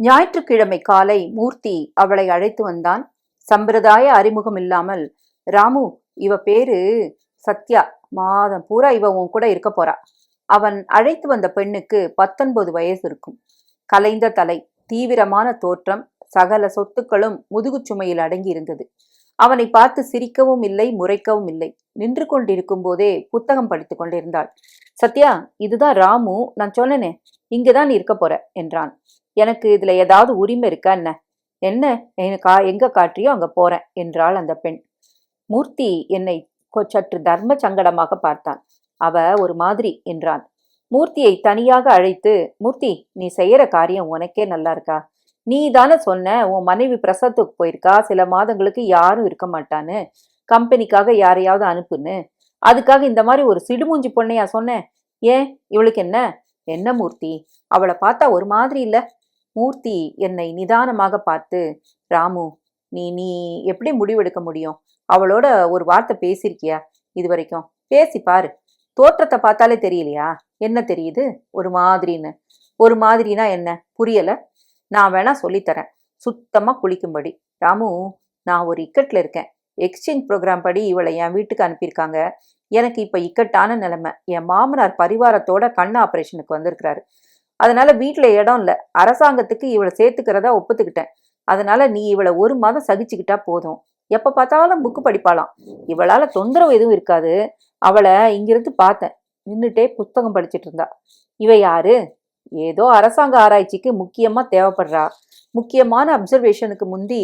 ஞாயிற்றுக்கிழமை காலை மூர்த்தி அவளை அழைத்து வந்தான். சம்பிரதாய அறிமுகம் இல்லாமல் ராமு இவ பேரு சத்யா. மாதம் பூரா இவ உன் கூட இருக்க போறா. அவன் அழைத்து வந்த பெண்ணுக்கு பத்தொன்பது வயசு இருக்கும். கலைந்த தலை தீவிரமான தோற்றம் சகல சொத்துக்களும் முதுகுச்சுமையில் அடங்கி இருந்தது அவனை பார்த்து சிரிக்கவும் இல்லை முறைக்கவும் இல்லை. நின்று கொண்டிருக்கும் போதே புத்தகம் படித்துக் கொண்டிருந்தாள். சத்யா இதுதான் ராமு. நான் சொன்னனே இங்கதான் நீ இருக்க போற என்றான். எனக்கு இதுல ஏதாவது உரிமை இருக்கா என்ன? என்ன? எனக்கு எங்க காட்டியோ அங்க போறேன் என்றாள் அந்த பெண். மூர்த்தி என்னை கொ- சற்று தர்ம சங்கடமாக பார்த்தான் அவ ஒரு மாதிரி என்றான். மூர்த்தியை தனியாக அழைத்து மூர்த்தி நீ செய்யற காரியம் உனக்கே நல்லா இருக்கா? நீ தானே சொன்ன உன் மனைவி பிரசவத்துக்கு போயிருக்கா? சில மாதங்களுக்கு யாரும் இருக்க மாட்டான்னு? கம்பெனிக்காக யாரையாவது அனுப்புன்னு? அதுக்காக இந்த மாதிரி ஒரு சிடுமூஞ்சி பொண்ணையா சொன்னேன் ஏன்? இவளுக்கு என்ன? என்ன மூர்த்தி? அவளை பார்த்தா ஒரு மாதிரி இல்ல. மூர்த்தி என்னை நிதானமாக பார்த்து ராமு நீ நீ எப்படி முடிவெடுக்க முடியும்? அவளோட ஒரு வார்த்தை பேசியிருக்கியா இது வரைக்கும் பேசி பாரு. தோற்றத்தை பார்த்தாலே தெரியலையா? என்ன தெரியுது? ஒரு மாதிரின்னு. ஒரு மாதிரினா என்ன? புரியலை. நான் வேணா சொல்லித்தரேன் சுத்தமாக குளிக்கும்படி. ராமு நான் ஒரு இக்கட்டில் இருக்கேன். எக்ஸ்சேஞ்ச் ப்ரோக்ராம் படி இவளை என் வீட்டுக்கு அனுப்பியிருக்காங்க. எனக்கு இப்போ இக்கட்டான நிலைமை. என் மாமனார் பரிவாரத்தோட கண் ஆப்ரேஷனுக்கு வந்திருக்கிறாரு. அதனால வீட்டில் இடம் இல்லை. அரசாங்கத்துக்கு இவளை சேர்த்துக்கிறதா ஒப்புத்துக்கிட்டேன். அதனால நீ இவளை ஒரு மாதம் சகிச்சுக்கிட்டா போதும். எப்போ பார்த்தாலும் புக்கு படிப்பாளாம். இவளால் தொந்தரவு எதுவும் இருக்காது. அவளை இங்கிருந்து பார்த்தேன். நின்றுட்டே புத்தகம் படிச்சுட்டு இருந்தா. இவ யாரு? ஏதோ அரசாங்க ஆராய்ச்சிக்கு முக்கியமாக தேவைப்படுறா. முக்கியமான அப்சர்வேஷனுக்கு முந்தி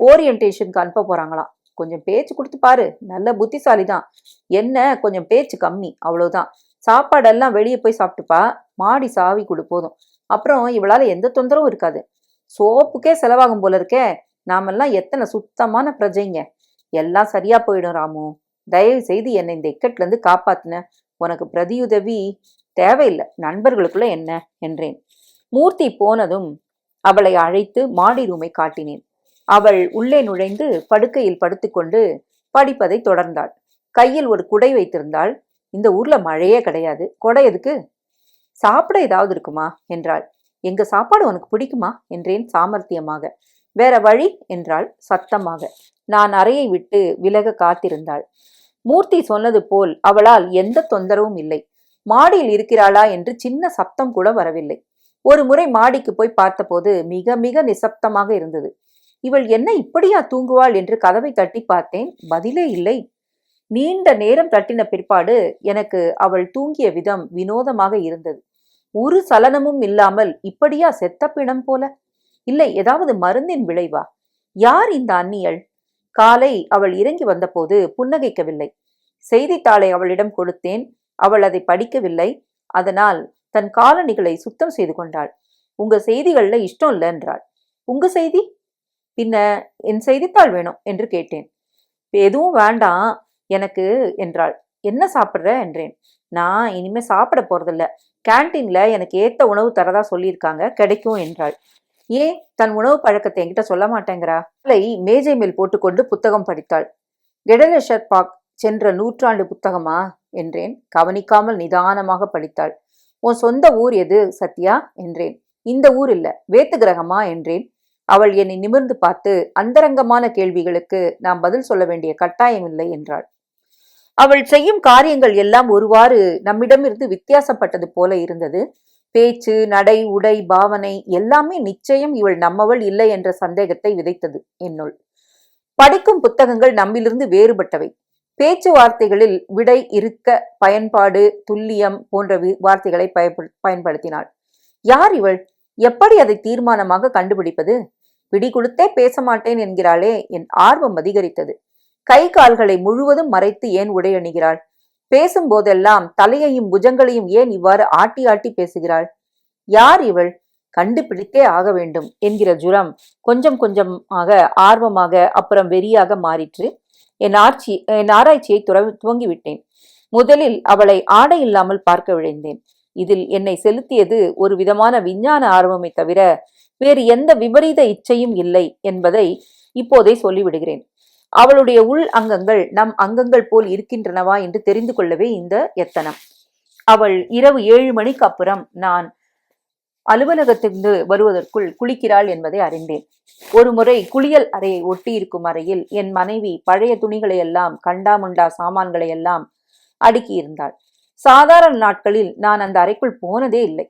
ஓரியன்டேஷனுக்கு அனுப்ப போகிறாங்களாம் கொஞ்சம் பேச்சு கொடுத்து பாரு. நல்ல புத்திசாலி தான் என்ன? கொஞ்சம் பேச்சு கம்மி. அவ்வளோதான் சாப்பாடெல்லாம் வெளியே போய் சாப்பிட்டுப்பா. மாடி சாவி கொடு போதும். அப்புறம் இவளால் எந்த தொந்தரவும் இருக்காது. சோப்புக்கே செலவாகும் போல இருக்கே. நாமெல்லாம் எத்தனை சுத்தமான பிரஜைங்க. எல்லாம் சரியா போயிடும் ராமு. தயவு செய்து என்னை இந்த இக்கட்லேருந்து காப்பாத்தின. உனக்கு பிரதியுதவி தேவையில்லை நண்பர்களுக்குள்ள என்ன? என்றேன். மூர்த்தி போனதும் அவளை அழைத்து மாடி ரூமை காட்டினேன். அவள் உள்ளே நுழைந்து படுக்கையில் படுத்துக்கொண்டு படிப்பதை தொடர்ந்தாள். கையில் ஒரு குடை வைத்திருந்தாள். இந்த ஊர்ல மழையே கிடையாது. கொடை எதுக்கு? சாப்பிட ஏதாவது இருக்குமா? என்றாள். எங்க சாப்பாடு உனக்கு பிடிக்குமா? என்றேன் சாமர்த்தியமாக. வேற வழி? என்றாள் சத்தமாக. நான் அறையை விட்டு விலக காத்திருந்தாள். மூர்த்தி சொன்னது போல் அவளால் எந்த தொந்தரவும் இல்லை. மாடியில் இருக்கிறாளா என்று சின்ன சப்தம் கூட வரவில்லை. ஒரு முறை மாடிக்கு போய் பார்த்தபோது மிக மிக நிசப்தமாக இருந்தது. இவள் என்ன இப்படியா தூங்குவாள் என்று கதவை தட்டி பார்த்தேன். பதிலே இல்லை. நீண்ட நேரம் தட்டின பிற்பாடு எனக்கு அவள் தூங்கிய விதம் வினோதமாக இருந்தது. ஒரு சலனமும் இல்லாமல் இப்படியா செத்த பிணம் போல? இல்லை ஏதாவது மருந்தின் விளைவா? யார் இந்த அந்நியள்? காலை அவள் இறங்கி வந்தபோது புன்னகைக்கவில்லை. செய்தித்தாளை அவளிடம் கொடுத்தேன். அவள் அதை படிக்கவில்லை. அதனால் தன் காலணிகளை சுத்தம் செய்து கொண்டாள். உங்க செய்திகள்ல இஷ்டம் இல்லை என்றாள் உங்க செய்தி? பின்ன என் செய்தித்தாள் வேணும் என்று கேட்டேன். எதுவும் வேண்டாம் எனக்கு என்றாள். என்ன சாப்பிட்ற? என்றேன். நான் இனிமே சாப்பிட போறதில்ல. கேன்டீன்ல எனக்கு ஏத்த உணவு தரதா சொல்லியிருக்காங்க கிடைக்கும் என்றாள். ஏன்? தன் உணவு பழக்கத்தை என்கிட்ட சொல்ல மாட்டேங்கிறா? மேஜை மேல் போட்டுக்கொண்டு புத்தகம் படித்தாள். கெடலெஷர் பாக் சென்ற நூற்றாண்டு புத்தகமா? என்றேன். கவனிக்காமல் நிதானமாக படித்தாள். உன் சொந்த ஊர் எது சத்யா? என்றேன். இந்த ஊர் இல்ல வேத்து கிரகமா? என்றேன். அவள் என்னை நிமிர்ந்து பார்த்து அந்தரங்கமான கேள்விகளுக்கு நாம் பதில் சொல்ல வேண்டிய கட்டாயம் இல்லை என்றாள். அவள் செய்யும் காரியங்கள் எல்லாம் ஒருவாறு நம்மிடமிருந்து வித்தியாசப்பட்டது போல இருந்தது. பேச்சு நடை உடை பாவனை எல்லாமே நிச்சயம் இவள் நம்மவள் இல்லை என்ற சந்தேகத்தை விதைத்தது என்னுள். படிக்கும் புத்தகங்கள் நம்மிலிருந்து வேறுபட்டவை. பேச்சுவார்த்தைகளில் விடை இருக்க பயன்பாடு துல்லியம் போன்ற வார்த்தைகளை பயன்படுத்தினாள். யார் இவள்? எப்படி அதை தீர்மானமாக கண்டுபிடிப்பது? பிடி கொடுத்தே பேச மாட்டேன் என்கிறாளே என் ஆர்வம் அதிகரித்தது. கை கால்களை முழுவதும் மறைத்து ஏன் உடை அணிகிறாள்? பேசும்போதெல்லாம் தலையையும் புஜங்களையும் ஏன் இவ்வாறு ஆட்டி ஆட்டி பேசுகிறாள்? யார் இவள்? கண்டுபிடித்தே ஆக வேண்டும் என்கிற ஜுரம் கொஞ்சம் கொஞ்சமாக ஆர்வமாக அப்புறம் வெறியாக மாறிற்று. என் ஆட்சி என் ஆராய்ச்சியை துற துவங்கிவிட்டேன். முதலில் அவளை ஆடை இல்லாமல் பார்க்க விழைந்தேன். இதில் என்னை செலுத்தியது ஒரு விதமான விஞ்ஞான ஆர்வமே தவிர வேறு எந்த விபரீத இச்சையும் இல்லை என்பதை இப்போதே சொல்லிவிடுகிறேன். அவளுடைய உள் அங்கங்கள் நம் அங்கங்கள் போல் இருக்கின்றனவா என்று தெரிந்து கொள்ளவே இந்த எத்தனம். அவள் இரவு ஏழு மணிக்கு அப்புறம் நான் அலுவலகத்திலிருந்து வருவதற்குள் குளிக்கிறாள் என்பதை அறிந்தேன். ஒரு முறை குளியல் அறையை ஒட்டியிருக்கும் அறையில் என் மனைவி பழைய துணிகளை எல்லாம் கண்டாமுண்டா சாமான்களை எல்லாம் அடுக்கியிருந்தாள் சாதாரண நாட்களில் நான் அந்த அறைக்குள் போனதே இல்லை.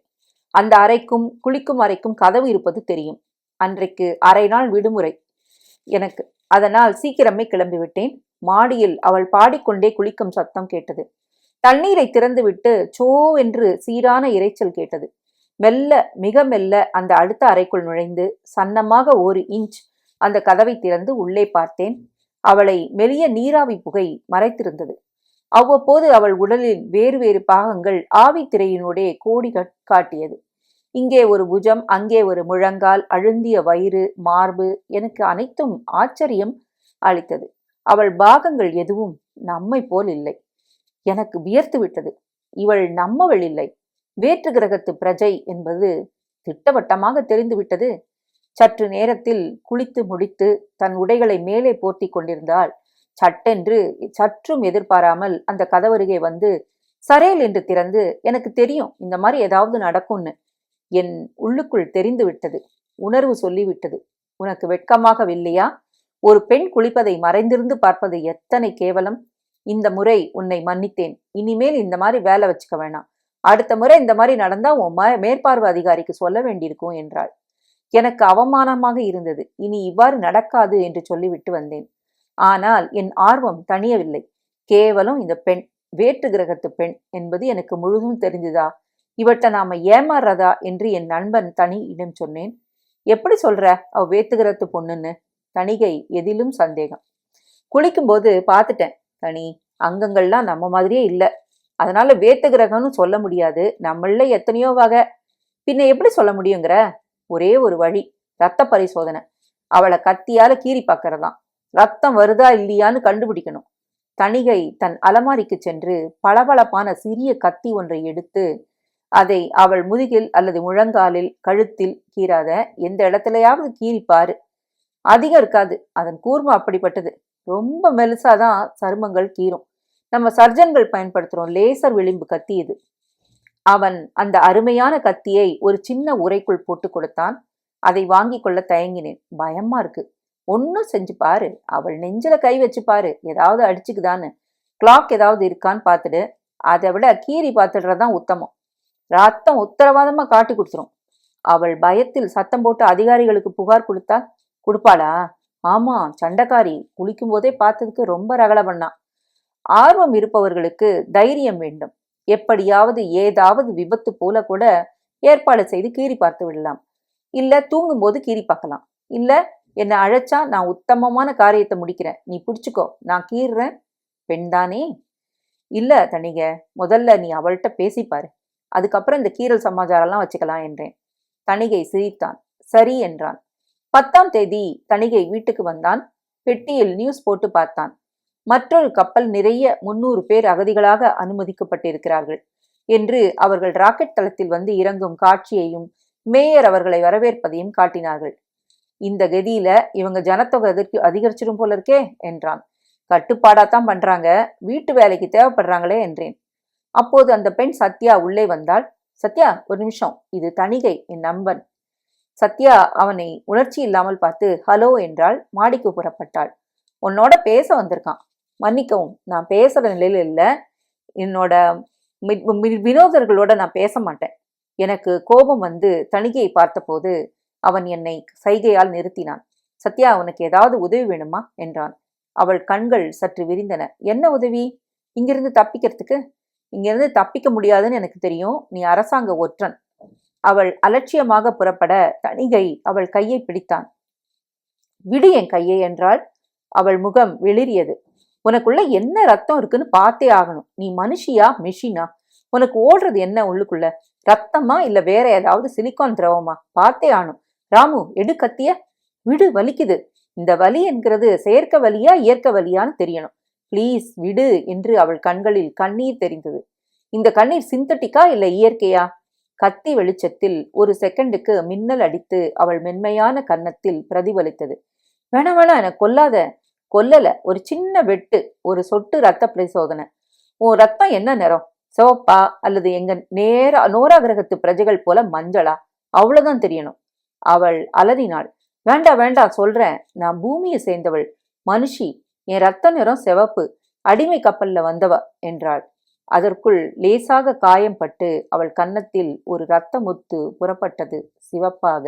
அந்த அறைக்கும் குளிக்கும் அறைக்கும் கதவு இருப்பது தெரியும். அன்றைக்கு அரை நாள் விடுமுறை. எனக்கு அதனால் சீக்கிரமே கிளம்பிவிட்டேன். மாடியில் அவள் பாடிக்கொண்டே குளிக்கும் சத்தம் கேட்டது. தண்ணீரை திறந்துவிட்டு சோ என்று சீரான இரைச்சல் கேட்டது. மெல்ல மிக மெல்ல அந்த அடுத்த அறைக்குள் நுழைந்து சன்னமாக ஒரு இன்ச் அந்த கதவை திறந்து உள்ளே பார்த்தேன். அவளை மெலிய நீராவி புகை மறைத்திருந்தது. அவ்வப்போது அவள் உடலில் வேறு வேறு பாகங்கள் ஆவி கோடி கட்- காட்டியது. இங்கே ஒரு புஜம் அங்கே ஒரு முழங்கால் அழுந்திய வயிறு மார்பு எனக்கு அனைத்தும் ஆச்சரியம் அளித்தது. அவள் பாகங்கள் எதுவும் நம்மை போல் இல்லை. எனக்கு வியர்த்து விட்டது. இவள் நம்மவள் இல்லை. வேற்று கிரகத்து பிரஜை என்பது திட்டவட்டமாக தெரிந்துவிட்டது. சற்று நேரத்தில் குளித்து முடித்து தன் உடைகளை மேலே போர்த்தி கொண்டிருந்தால் சட்டென்று சற்றும் எதிர்பாராமல் அந்த கதவருகே வந்து சரேல் என்று திறந்து எனக்கு தெரியும் இந்த மாதிரி ஏதாவது நடக்கும்னு. என் உள்ளுக்குள் தெரிந்து விட்டது உணர்வு சொல்லிவிட்டது. உனக்கு வெட்கமாகவில்லையா? ஒரு பெண் குளிப்பதை மறைந்திருந்து பார்ப்பது எத்தனை கேவலம். இந்த முறை உன்னை மன்னித்தேன். இனிமேல் இந்த மாதிரி வேலை வச்சுக்க வேணாம். அடுத்த முறை இந்த மாதிரி நடந்தா உன் ம- மேற்பார்வை அதிகாரிக்கு சொல்ல வேண்டியிருக்கும் என்றாள். எனக்கு அவமானமாக இருந்தது. இனி இவ்வாறு நடக்காது என்று சொல்லிவிட்டு வந்தேன். ஆனால் என் ஆர்வம் தணியவில்லை. கேவலம் இந்த பெண் வேற்று கிரகத்து பெண் என்பது எனக்கு முழுதும் தெரிஞ்சுதா? இவட்ட நாம ஏமாறுறதா? என்று என் நண்பன் தனியிடம் சொன்னேன். எப்படி சொல்ற? அவ வேற்று கிரகத்து பொண்ணுன்னு. தணிகை எதிலும் சந்தேகம். குளிக்கும்போது பார்த்துட்டேன். தனி அங்கங்கள்லாம் நம்ம மாதிரியே இல்லை. அதனால வேத்து கிரகம்னு சொல்ல முடியாது. நம்மள எத்தனையோ வகை. பின்ன எப்படி சொல்ல முடியுங்கிற? ஒரே ஒரு வழி. ரத்த பரிசோதனை. அவளை கத்தியால கீறி பார்க்கறதாம் ரத்தம் வருதா இல்லையான்னு கண்டுபிடிக்கணும். தணிகை தன் அலமாரிக்கு சென்று பளபளப்பான சிறிய கத்தி ஒன்றை எடுத்து அதை அவள் முதுகில் அல்லது முழங்காலில் கழுத்தில் கீறாத எந்த இடத்துலயாவது கீறிப்பாரு அதிகம் இருக்காது. அதன் கூர்மை அப்படிப்பட்டது. ரொம்ப மெலுசாதான் சருமங்கள் கீறும். நம்ம சர்ஜன்கள் பயன்படுத்துறோம். லேசர் விளிம்பு கத்தி இது. அவன் அந்த அருமையான கத்தியை ஒரு சின்ன உரைக்குள் போட்டு கொடுத்தான். அதை வாங்கி கொள்ள தயங்கினேன். பயமா இருக்கு. ஒன்றும் செஞ்சு பாரு. அவள் நெஞ்சில கை வச்சு பாரு. ஏதாவது அடிச்சுக்குதான்னு. கிளாக் ஏதாவது இருக்கான்னு பார்த்துடு. அதை விட கீறி பார்த்துடுறதான் உத்தமம். ரத்தம் உத்தரவாதமா காட்டி கொடுத்துரும். அவள் பயத்தில் சத்தம் போட்டு அதிகாரிகளுக்கு புகார் கொடுத்தா கொடுப்பாளா? ஆமா சண்டைக்காரி. குளிக்கும் போதே பார்த்ததுக்கு ரொம்ப ரகல பண்ணான் ஆர்வம் இருப்பவர்களுக்கு தைரியம் வேண்டும். எப்படியாவது ஏதாவது விபத்து போல கூட ஏற்பாடு செய்து கீறி பார்த்து விடலாம். இல்ல தூங்கும்போது கீறி பார்க்கலாம். இல்ல என்னை அழைச்சா நான் உத்தமமான காரியத்தை முடிக்கிறேன். நீ பிடிச்சிக்கோ. நான் கீறுறேன். பெண்தானே இல்ல தனிக முதல்ல நீ அவள்கிட்ட பேசிப்பாரு அதுக்கப்புறம் இந்த கீறல் சமாச்சாரம்லாம் வச்சுக்கலாம் என்றேன். தணிகை சிரித்தான். சரி என்றான். பத்தாம் தேதி தணிகை வீட்டுக்கு வந்தான். பெட்டியில் நியூஸ் போட்டு பார்த்தான். மற்றொரு கப்பல் நிறைய முன்னூறு பேர் அகதிகளாக அனுமதிக்கப்பட்டிருக்கிறார்கள் என்று அவர்கள் ராக்கெட் தளத்தில் வந்து இறங்கும் காட்சியையும் மேயர் அவர்களை வரவேற்பதையும் காட்டினார்கள். இந்த கதியில இவங்க ஜனத்தொகை அதற்கு அதிகரிச்சிடும் போல இருக்கே என்றான். கட்டுப்பாடாத்தான் பண்றாங்க வீட்டு வேலைக்கு தேவைப்படுறாங்களே என்றேன். அப்போது அந்த பெண் சத்யா உள்ளே வந்தாள். சத்யா ஒரு நிமிஷம் இது தணிகை என் நண்பன். சத்யா அவனை உணர்ச்சி இல்லாமல் பார்த்து ஹலோ என்றால் மாடிக்கு புறப்பட்டாள். உன்னோட பேச வந்திருக்கான். மன்னிக்கவும் நான் பேசுகிற நிலையில் இல்லை. என்னோட மி- மி- வினோதர்களோட நான் பேச மாட்டேன். எனக்கு கோபம் வந்து தணிகையை பார்த்தபோது அவன் என்னை சைகையால் நிறுத்தினான். சத்யா அவனுக்கு ஏதாவது உதவி வேணுமா? என்றான். அவள் கண்கள் சற்று விரிந்தன. என்ன உதவி? இங்கிருந்து தப்பிக்கிறதுக்கு? இங்கிருந்து தப்பிக்க முடியாதுன்னு எனக்கு தெரியும். நீ அரசாங்க ஒற்றன். அவள் அலட்சியமாக புறப்பட தணிகை அவள் கையை பிடித்தான். விடு என் கையை என்றாள். அவள் முகம் வெளிரியது உனக்குள்ள என்ன ரத்தம் இருக்குன்னு பார்த்தே ஆகணும். நீ மனுஷியா? மெஷினா? உனக்கு ஓடுறது என்ன உள்ளுக்குள்ள? ரத்தமா இல்ல வேற ஏதாவது சிலிக்கான் திரவமா? பார்த்தே ஆகணும். ராமு எடு கத்திய. விடு வலிக்குது. இந்த வலி என்கிறது செயற்கை வலியா இயற்கை வலியான்னு தெரியணும். ப்ளீஸ் விடு என்று அவள் கண்களில் கண்ணீர் தெரிந்தது. இந்த கண்ணீர் சிந்தட்டிக்கா இல்ல இயற்கையா? கத்தி வெளிச்சத்தில் ஒரு செகண்டுக்கு மின்னல் அடித்து அவள் மென்மையான கன்னத்தில் பிரதிபலித்தது. வேணாம் வேணா என கொல்லாத. கொல்லல. ஒரு சின்ன வெட்டு ஒரு சொட்டு ரத்த பரிசோதனை. உன் ரத்தம் என்ன நிறம்? சிவப்பா அல்லது எங்க நேர நோராகிரகத்து பிரஜைகள் போல மஞ்சளா? அவ்வளவுதான் தெரியணும். அவள் அலறினாள். வேண்டா வேண்டா சொல்றேன். நான் பூமியை சேர்ந்தவள். மனுஷி என் ரத்த நிறம் சிவப்பு. அடிமை கப்பல்ல வந்தவ என்றாள். அதற்குள் லேசாக காயம் பட்டு அவள் கன்னத்தில் ஒரு இரத்த முத்து புறப்பட்டது. சிவப்பாக